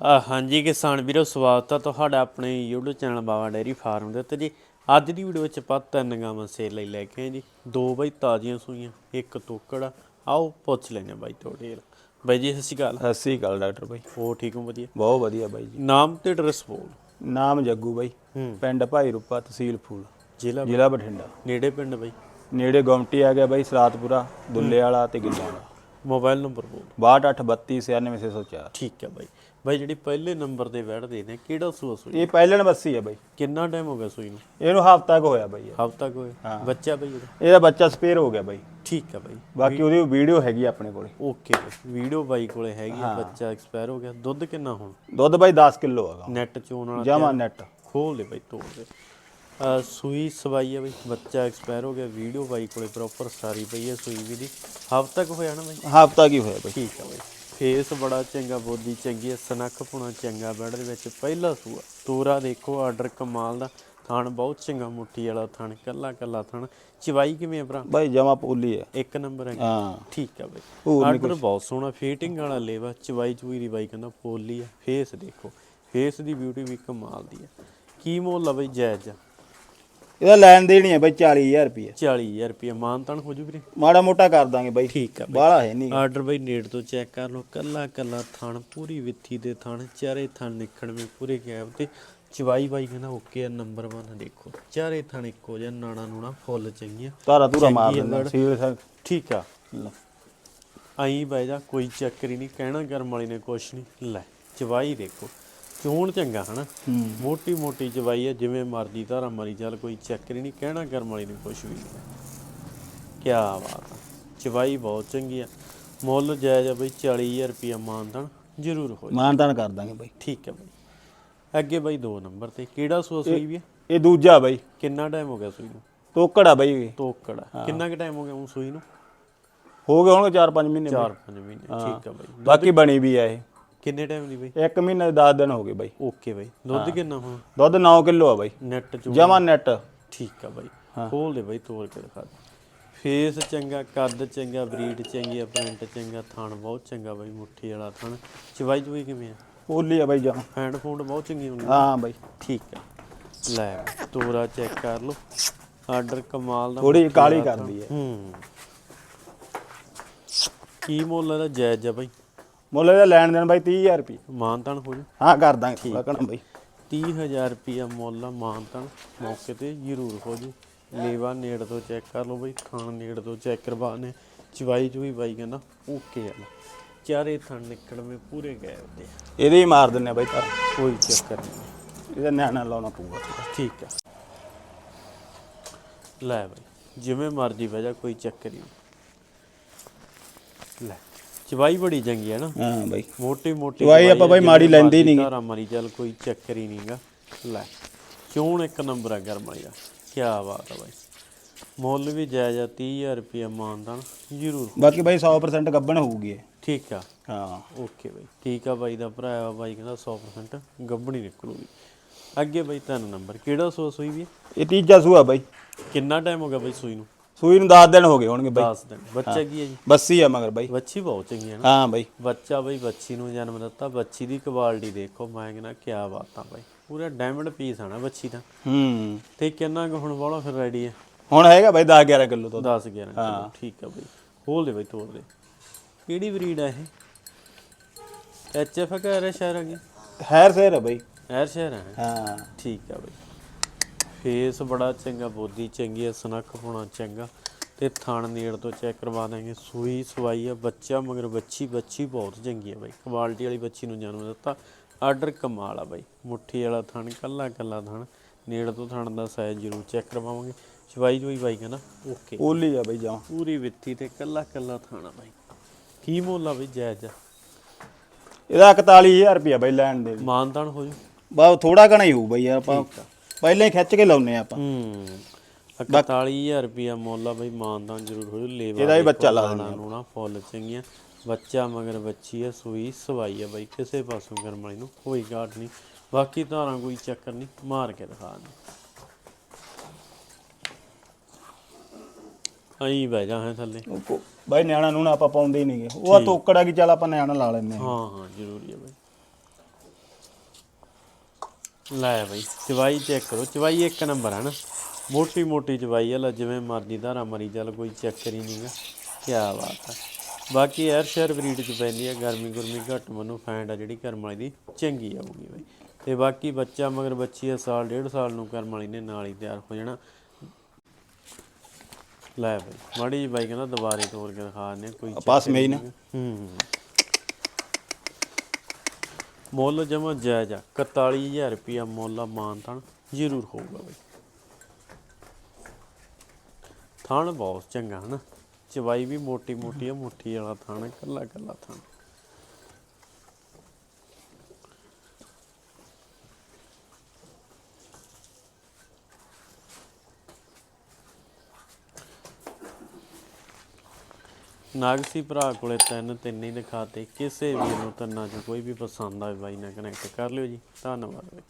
ਹਾਂਜੀ ਕਿਸਾਨ ਵੀਰੋ ਸਵਾਗਤ ਹੈ ਤੁਹਾਡਾ ਆਪਣੇ YouTube channel Bawa dairy farm ਦੇ ਉੱਤੇ ਜੀ। ਅੱਜ ਦੀ ਵੀਡੀਓ ਵਿੱਚ ਆਪਾਂ ਤਿੰਨ ਗਾਵਾਂ ਸੇਲ ਲਈ ਲੈ ਕੇ ਆਏ ਜੀ। ਦੋ ਬਈ ਤਾਜ਼ੀਆਂ ਸੂਈਆਂ ਇੱਕ ਤੋਕੜ। ਆਓ ਪੁੱਛ ਲੈਣੇ ਬਾਈ ਤੁਹਾਡੇ ਬਾਈ ਜੀ ਸਤਿ ਸ਼੍ਰੀ ਅਕਾਲ। ਸਤਿ ਸ੍ਰੀ ਅਕਾਲ ਡਾਕਟਰ ਬਾਈ। ਹੋ ਠੀਕ ਹੋ ਵਧੀਆ? ਬਹੁਤ ਵਧੀਆ ਬਾਈ ਜੀ। ਨਾਮ ਤੇ ਐਡਰੈਸ ਬੋਲ। ਨਾਮ ਜੱਗੂ ਬਾਈ। ਪਿੰਡ ਭਾਈ ਰੂਪਾ ਤਹਿਸੀਲ ਫੂਲ। ਜ਼ਿਲ੍ਹਾ ਜ਼ਿਲ੍ਹਾ ਬਠਿੰਡਾ। ਨੇੜੇ ਪਿੰਡ ਬਾਈ। ਨੇੜੇ ਗੌਮਟੀ ਆ ਗਿਆ ਬਾਈ ਸਰਾਤਪੁਰਾ ਦੁੱਲੇ ਵਾਲਾ ਤੇ ਗਿੱਲਾ ਵਾਲਾ। ਮੋਬਾਈਲ ਨੰਬਰ ਬੋਲ 6283299604 ਠੀਕ ਹੈ ਬਾਈ। ਬਾਈ ਜਿਹੜੀ ਪਹਿਲੇ ਨੰਬਰ ਤੇ ਬੈਠਦੇ ਨੇ ਕਿਹੜਾ ਸੂਆ ਸੂਈ? ਇਹ ਪਹਿਲਣ ਬੱਸੀ ਹੈ ਬਾਈ। ਕਿੰਨਾ ਟਾਈਮ ਹੋ ਗਿਆ ਸੂਈ ਨੂੰ? ਇਹਨੂੰ ਹਫਤਾ ਕੁ ਹੋਇਆ ਬਾਈ। ਹਫ਼ਤਾ ਕੋਈ ਬੱਚਾ ਬਾਈ ਇਹਦਾ? ਬੱਚਾ ਸਪੇਅਰ ਹੋ ਗਿਆ ਬਾਈ। ਠੀਕ ਹੈ ਬਾਈ। ਬਾਕੀ ਉਹਦੀ ਵੀਡੀਓ ਹੈਗੀ ਆਪਣੇ ਕੋਲੇ। ਓਕੇ ਵੀਡੀਓ ਬਾਈ ਕੋਲੇ ਹੈਗੀ ਬੱਚਾ ਐਕਸਪਾਇਰ ਹੋ ਗਿਆ। ਦੁੱਧ ਕਿੰਨਾ ਹੁਣ? ਦੁੱਧ ਬਾਈ 10 ਕਿਲੋ ਹੈਗਾ। ਨੈਟ ਚੋਣ ਵਾਲਾ ਜਮਾ ਨੈਟ ਖੋਲ ਦੇ ਬਾਈ ਤੋੜ ਦੇ। ਸੂਈ ਸਵਾਈ ਹੈ ਬਾਈ। ਬੱਚਾ ਐਕਸਪਾਇਰ ਹੋ ਗਿਆ ਵੀਡੀਓ ਬਾਈ ਕੋਲੇ ਪ੍ਰੋਪਰ ਸਾਰੀ ਪਈ ਹੈ ਸੂਈ ਵੀ ਦੀ। ਹਫ਼ਤਾ ਕੁ ਹੋਇਆ ਨਾ ਬਾਈ? ਹਫਤਾ ਕੀ ਹੋਇਆ ਬਾਈ? ਠੀਕ ਹੈ ਬਾਈ। ਫੇਸ ਬੜਾ ਚੰਗਾ ਬੋਦੀ ਚੰਗੀ ਹੈ ਸਨੱਖ ਪੁਣਾ ਚੰਗਾ ਬੈਡ ਦੇ ਵਿੱਚ ਪਹਿਲਾ ਸੂਆ। ਤੋਰਾ ਦੇਖੋ ਆਰਡਰ ਕਮਾਲ ਦਾ। ਥਣ ਬਹੁਤ ਚੰਗਾ ਮੁੱਠੀ ਵਾਲਾ ਥਣ ਕੱਲਾ ਕੱਲਾ ਥਣ। ਚਵਾਈ ਕਿਵੇਂ ਆ ਭਰਾ? ਬਾਈ ਜਮਾ ਪੋਲੀ ਹੈ ਇੱਕ ਨੰਬਰ ਹੈ ਹਾਂ। ਠੀਕ ਆ ਬਈ। ਆਰਡਰ ਬਹੁਤ ਸੋਹਣਾ ਫੀਟਿੰਗ ਵਾਲਾ ਲੇਵਾ ਚਵਾਈ ਚੂਈ ਦੀ ਬਾਈ ਕਹਿੰਦਾ ਪੋਲੀ ਆ। ਫੇਸ ਦੇਖੋ ਫੇਸ ਦੀ ਬਿਊਟੀ ਵੀ ਕਮਾਲ ਦੀ ਆ। ਕੀ ਮੁੱਲ ਆ ਬਈ ਜਾਇਜ਼ ਆ? ਇਹਦਾ ਲੈਣ ਦੇਣੀ ਹੈ ਬਾਈ 40000 ਰੁਪਏ। 40000 ਰੁਪਏ ਮਾਨਤਨ ਹੋ ਜੂ ਵੀਰੇ। ਮਾੜਾ ਮੋਟਾ ਕਰ ਦਾਂਗੇ ਬਾਈ। ਠੀਕ ਆ ਬਈ। ਬਾਹਲਾ ਹੈ ਨਹੀਂ ਆਰਡਰ ਬਈ ਨੇੜ ਤੋਂ ਚੈੱਕ ਕਰ ਲਓ ਕੱਲਾ ਕੱਲਾ ਥਣ ਪੂਰੀ ਵਿੱਥੀ ਦੇ ਥਣ ਚਾਰੇ ਥਣ ਨਿਕਣ ਵੀ ਪੂਰੇ ਗੈਪ ਤੇ। ਚਵਾਈ ਬਾਈ ਕਹਿੰਦਾ ਓਕੇ ਆ ਨੰਬਰ 1 ਦੇਖੋ। ਚਾਰੇ ਥਣ ਇੱਕੋ ਜਿਹਾ ਨਾਣਾ ਨੂਣਾ ਫੁੱਲ ਚੰਗੀਆਂ। ਤਾਰਾ ਤੂਰਾ ਮਾਰ ਚੰਗੀ। ਸੀਲ ਸਰ ਠੀਕ ਆ। ਆਈ ਬਾਈ ਦਾ ਕੋਈ ਚੱਕਰ ਹੀ ਨਹੀਂ ਕਹਿਣਾ ਕਰਮ ਵਾਲੀ ਨੇ ਕੁਛ ਨਹੀਂ। ਲੈ ਚਵਾਈ ਦੇਖੋ। ਚੋਣ ਚੰਗਾ ਹਨਾ? ਹੂੰ। ਮੋਟੀ ਮੋਟੀ ਚਵਾਈ ਹੈ ਜਿਵੇਂ ਮਰਜ਼ੀ ਧਾਰਾ ਮਰੀ ਚੱਲ ਕੋਈ ਚੱਕਰ ਹੀ ਨਹੀਂ ਕਹਿਣਾ ਕਰਮ ਵਾਲੀ ਨੇ ਕੁਛ ਵੀ ਨਹੀਂ। ਕੀ ਬਾਤ ਚਵਾਈ ਬਹੁਤ ਚੰਗੀ ਆ। ਮੁੱਲ ਜਾਇਜ਼ ਆ ਬਈ 40000 ਰੁਪਿਆ ਮਾਨਦਨ ਜ਼ਰੂਰ ਹੋ ਮਾਨਦਾਨ ਕਰ ਦਾਂਗੇ ਬਾਈ। ਠੀਕ ਹੈ ਬਈ। ਅੱਗੇ ਬਈ ਦੋ ਨੰਬਰ ਤੇ ਕਿਹੜਾ ਸੂਆ ਸੂਈ ਵੀ ਹੈ ਇਹ ਦੂਜਾ ਬਾਈ। ਕਿੰਨਾ ਟਾਈਮ ਹੋ ਗਿਆ ਸੂਈ ਨੂੰ? ਤੋਕੜਾ ਬਾਈ ਤੋਕੜ ਕਿੰਨਾ ਕੁ ਟਾਈਮ ਹੋ ਗਿਆ ਉਹ ਸੂਈ ਨੂੰ? ਹੋ ਗਏ ਹੋਣਗੇ 4-5 ਮਹੀਨੇ 4-5 ਮਹੀਨੇ ਠੀਕ ਆ ਬਈ। ਬਾਕੀ ਬਣੀ ਵੀ ਆ ਇਹ। ਕਿੰਨੇ ਟਾਈਮ ਦੀ ਬਈ? ਇੱਕ ਮਹੀਨੇ ਦੇ 10 ਦਿਨ ਹੋ ਗਏ ਬਾਈ। ਓਕੇ ਬਾਈ। ਦੁੱਧ ਕਿੰਨਾ ਹੁਣ? ਦੁੱਧ 9 ਕਿਲੋ ਆ ਬਾਈ। ਨੈਟ ਚ ਜਮਾ ਨੈਟ ਠੀਕ ਆ ਬਾਈ। ਖੋਲ ਦੇ ਬਾਈ ਤੋੜ ਕੇ ਦਿਖਾ ਦੇ। ਫੇਸ ਚੰਗਾ ਕੱਦ ਚੰਗਾ ਬਰੀਡ ਚੰਗੀ ਆ ਪ੍ਰਿੰਟ ਚੰਗਾ ਥਣ ਬਹੁਤ ਚੰਗਾ ਬਾਈ ਮੁੱਠੀ ਵਾਲਾ ਥਣ। ਚਵਾਈ ਚੁਈ ਕਿਵੇਂ ਆ? ਪੋਲੀ ਆ ਬਾਈ ਜਮਾ। ਹੈਂਡ ਫੋਨ ਬਹੁਤ ਚੰਗੀ ਹੁੰਦੀ ਹਾਂ ਬਾਈ। ਠੀਕ ਆ। ਲੈ ਤੋਰਾ ਚੈੱਕ ਕਰ ਲਓ। ਆਰਡਰ ਕਮਾਲ ਦਾ ਥੋੜੀ ਕਾਲੀ। ਕਰਦੀ ਹੈ ਹੂੰ। ਕੀ ਮੁੱਲ ਇਹਦਾ? ਜਾਇਜ਼ ਆ ਬਾਈ। ਮੁੱਲ ਇਹਦਾ ਲੈਣ ਦੇਣ ਬਾਈ 30000 ਰੁਪਏ ਮਾਨਤਨ ਹੋ ਜੂ। ਹਾਂ ਕਰ ਦਾਂਗੇ ਲੱਗਣਾ ਬਾਈ 30000 ਰੁਪਿਆ ਮੁੱਲ ਆ ਮਾਨਤਨ। ਮੌਕੇ ਤੇ ਜ਼ਰੂਰ ਹੋ ਜੂ। ਲੇਵਾ ਨੇੜ ਤੋਂ ਚੈੱਕ ਕਰ ਲਓ ਬਈ ਥਣ ਨੇੜ ਤੋਂ ਚੈੱਕ ਕਰਵਾ ਨੇ। ਚਵਾਈ ਚੂਈ ਬਾਈ ਕਹਿੰਦਾ ਓਕੇ ਆ। ਚਾਰੇ ਥਣ ਨਿਕਲਵੇਂ ਪੂਰੇ ਗਏ ਉਹਦੇ ਇਹਦੇ ਹੀ ਮਾਰ ਦਿੰਨੇ ਬਾਈ ਤਾਂ ਕੋਈ ਚੱਕਰ ਨਹੀਂ। ਇਹਦਾ ਨਿਆਣਾ ਲਾਉਣਾ ਪਊਗਾ। ਠੀਕ ਆ। ਲੈ ਬਾਈ ਜਿਵੇਂ ਮਰਜ਼ੀ ਵਜਾ ਕੋਈ ਚੱਕਰ ਨਹੀਂ। ਲੈ। ਚਵਾਈ ਬੜੀ ਚੰਗੀ ਹੈ ਨਾ। ਹਾਂ ਬਾਈ। ਮੋਟੀ ਮੋਟੀ ਚਵਾਈ ਆਪਾਂ ਬਾਈ ਮਾੜੀ ਲੈਂਦੇ ਹੀ ਨੀ ਗੇ। ਧਾਰਾ ਮਾਰੀ ਚੱਲ ਕੋਈ ਚੱਕਰ ਹੀ ਨਹੀਂਗਾ ਲੈ ਚੋਣ ਇੱਕ ਨੰਬਰ ਆ ਗਰਮ ਵਾਲੀ ਦਾ। ਕੀ ਬਾਤ ਆ ਬਾਈ। ਮੁੱਲ ਵੀ ਜਾਇਜ਼ ਆ 30000 ਰੁਪਏ ਮਾਨਦਾਨ ਜ਼ਰੂਰ। ਬਾਕੀ ਬਾਈ 100% ਗੱਬਣ ਹੋਊਗੀ ਠੀਕ ਆ। ਹਾਂ। Okay bye. ਠੀਕ ਆ ਬਾਈ ਦਾ ਭਰਾ ਆ ਬਾਈ ਕਹਿੰਦਾ 100% ਗੱਬਣੀ ਨਿਕਲੂਗੀ। ਅੱਗੇ ਬਾਈ ਤਿੰਨ ਨੰਬਰ ਕਿਹੜਾ ਸੋ ਸੂਈ ਵੀ? ਇਹ ਤੀਜਾ ਸੂਆ ਬਾਈ। ਕਿੰਨਾ ਟਾਈਮ ਹੋ ਗਿਆ ਬਾਈ ਸੂਈ ਨੂੰ? ਸੂਈ ਨੂੰ 10 ਦਿਨ ਹੋ ਗਏ ਹੋਣਗੇ ਬਾਈ। 10 ਦਿਨ। ਬੱਚਾ ਕੀ ਹੈ ਜੀ? ਬੱਸੀ ਆ ਮਗਰ ਬਾਈ। ਬੱਚੀ ਬਹੁਤ ਚੰਗੀ ਹੈ ਨਾ? ਹਾਂ ਬਾਈ। ਬੱਚਾ ਬਈ ਬੱਚੀ ਨੂੰ ਜਨਮ ਦਿੱਤਾ ਬੱਚੀ ਦੀ ਕੁਆਲਿਟੀ ਦੇਖੋ ਮੈਂ ਕਹਿੰਦਾ ਕੀ ਬਾਤਾਂ ਬਾਈ। ਪੂਰਾ ਡਾਇਮੰਡ ਪੀਸ ਆਣਾ ਬੱਚੀ ਦਾ। ਹੂੰ। ਤੇ ਕਿੰਨਾ ਕੁ ਹੁਣ ਵਾਲਾ ਫਿਰ ਰੈਡੀ ਹੈ? ਹੁਣ ਹੈਗਾ ਬਾਈ 10 11 ਕਿਲੋ ਤੋਂ 10 11 ਕਿਲੋ। ਠੀਕ ਆ ਬਈ। ਖੋਲ ਦੇ ਬਈ ਤੋੜ ਦੇ। ਕਿਹੜੀ ਬਰੀਡ ਆ ਇਹ? ਐਚ ਐਫ ਕਾ ਰੇ ਸ਼ਹਿਰ ਆ ਗਈ ਹੈਰ ਸੇਰ ਆ ਬਾਈ। ਐਰ ਸ਼ਹਿਰ ਆ ਹਾਂ। ਠੀਕ ਆ ਬਈ। ਫੇਸ ਬੜਾ ਚੰਗਾ ਬੋਦੀ ਚੰਗੀ ਆ ਸਨੱਖ ਹੋਣਾ ਚੰਗਾ। ਤੇ ਥਣ ਨੇੜ ਤੋਂ ਚੈੱਕ ਕਰਵਾ ਦਾਂਗੇ। ਸੂਈ ਸਵਾਈ ਆ ਬੱਚਾ ਮਗਰ ਬੱਚੀ ਬੱਚੀ ਬਹੁਤ ਚੰਗੀ ਆ ਬਾਈ। ਕੁਆਲਿਟੀ ਵਾਲੀ ਬੱਚੀ ਨੂੰ ਜਨਮ ਦਿੱਤਾ। ਆਰਡਰ ਕਮਾਲ ਆ ਬਾਈ। ਮੁੱਠੀ ਵਾਲਾ ਥਣ ਕੱਲਾ ਕੱਲਾ ਥਣ। ਨੇੜ ਤੋਂ ਥਣ ਦਾ ਸਾਈਜ਼ ਜ਼ਰੂਰ ਚੈੱਕ ਕਰਵਾਵਾਂਗੇ। ਚਵਾਈ ਜੋਈ ਬਾਈ ਕਹਿੰਦਾ ਓਕੇ। ਪੋਲੀ ਆ ਬਾਈ ਜਮਾ। ਪੂਰੀ ਵਿੱਥੀ ਤੇ ਕੱਲਾ ਕੱਲਾ ਥਣ ਆ ਬਾਈ। ਕੀ ਮੁੱਲ ਆ ਬਾਈ ਜਾਇਜ਼? ਆ ਇਹਦਾ 41000 ਰੁਪਿਆ ਬਾਈ ਲੈਣ ਦੇ। ਮਾਨਦਾਨ ਹੋ ਜੂ। ਬਾ ਥੋੜਾ ਘਣਾ ਹੀ ਹੋਊ ਬਾਈ ਯਾਰ ਆਪਾਂ। ਪਹਿਲਾਂ ਹੀ ਖਿੱਚ ਕੇ ਲਾਉਨੇ ਆਪਾਂ। ਹੂੰ। 41000 ਰੁਪਿਆ ਮੁੱਲ ਆ ਬਈ ਮਾਨਦਾਨ ਜ਼ਰੂਰ ਹੋ ਜੂ ਲੇਵਾ ਇਹਦਾ ਵੀ ਬੱਚਾ ਲਾ ਲਾ ਨੂੰ ਨਾ ਫੁੱਲ ਚੰਗੀਆਂ। ਬੱਚਾ ਮਗਰ ਬੱਚੀ ਆ ਸੂਈ ਸਵਾਈ ਆ ਬਈ ਕਿਸੇ ਪਾਸੋਂ ਕਰਮ ਵਾਲੀ ਨੂੰ ਕੋਈ ਘਾਟ ਨਹੀਂ। ਬਾਕੀ ਧਾਰਾਂ ਕੋਈ ਚੱਕਰ ਨਹੀਂ ਮਾਰ ਕੇ ਦਿਖਾ ਦੇ ਆਈ ਬਹਿ ਜਾ ਹੈ ਥੱਲੇ। ਬਾਈ ਨਿਆਣਾ ਨੂੰ ਨਾ ਆਪਾਂ ਪਾਉਂਦੇ ਹੀ ਨਹੀਂਗੇ। ਉਹ ਆ ਤੋਕੜਾ ਕੀ ਚੱਲ ਆਪਾਂ ਨਿਆਣਾ ਲਾ ਲੈਨੇ ਹਾਂ। ਹਾਂ ਜ਼ਰੂਰੀ ਹੈ ਬਈ। ਲੈ ਬਈ ਚਵਾਈ ਚੈੱਕ ਕਰੋ। ਚਵਾਈ ਇੱਕ ਨੰਬਰ ਹੈ ਨਾ। ਮੋਟੀ ਮੋਟੀ ਚਵਾਈ ਆ ਲੈ ਜਿਵੇਂ ਮਰਜ਼ੀ ਧਾਰਾ ਮਰੀ ਚੱਲ ਕੋਈ ਚੱਕਰ ਹੀ ਨਹੀਂਗਾ ਕੀ ਬਾਤ ਹੈ ਬਾਕੀ ਐਰ ਸ਼ਹਿਰ ਬਰੀਡ ਚ ਪੈਂਦੀ ਹੈ ਗਰਮੀ ਗੁਰਮੀ ਘੱਟ ਮਨੂੰ ਫੈਂਡ ਆ ਜਿਹੜੀ ਕਰਮ ਵਾਲੀ ਦੀ ਚੰਗੀ ਆਊਗੀ ਬਈ। ਤੇ ਬਾਕੀ ਬੱਚਾ ਮਗਰ ਬੱਚੀ ਆ ਸਾਲ ਡੇਢ ਸਾਲ ਨੂੰ ਕਰਮ ਵਾਲੀ ਨੇ ਨਾਲ ਹੀ ਤਿਆਰ ਹੋ ਜਾਣਾ। ਲੈ ਬਈ ਮਾੜੀ ਬਾਈ ਕਹਿੰਦਾ ਦੁਬਾਰੇ ਤੋੜ ਕੇ ਦਿਖਾ ਦਿੰਦੇ ਕੋਈ ਪਾਸ ਮੇਈ ਨਾ। ਹੂੰ। ਮੁੱਲ ਜਮਾ ਜਾਇਜ਼ ਆ। 41000 ਰੁਪਿਆ ਮੁੱਲ ਆ ਮਾਨਤਾਨ ਜ਼ਰੂਰ ਹੋਊਗਾ ਬਈ। ਥਣ ਬਹੁਤ ਚੰਗਾ ਹਨਾ। ਚਵਾਈ ਵੀ ਮੋਟੀ ਮੋਟੀ ਆ, ਮੁੱਠੀ ਵਾਲਾ ਥਣ ਕੱਲਾ ਕੱਲਾ ਥਣ। ਨਾਗਸੀ ਭਰਾ ਕੋਲੇ ਤਿੰਨ ਤਿੰਨ ਹੀ ਦਿਖਾਤੇ। ਕਿਸੇ ਵੀ ਨੂੰ ਤਿੰਨਾਂ ਚੋਂ ਕੋਈ ਵੀ ਪਸੰਦ ਆਵੇ ਬਾਈ ਨਾਲ ਕਨੈਕਟ ਕਰ ਲਿਓ ਜੀ। ਧੰਨਵਾਦ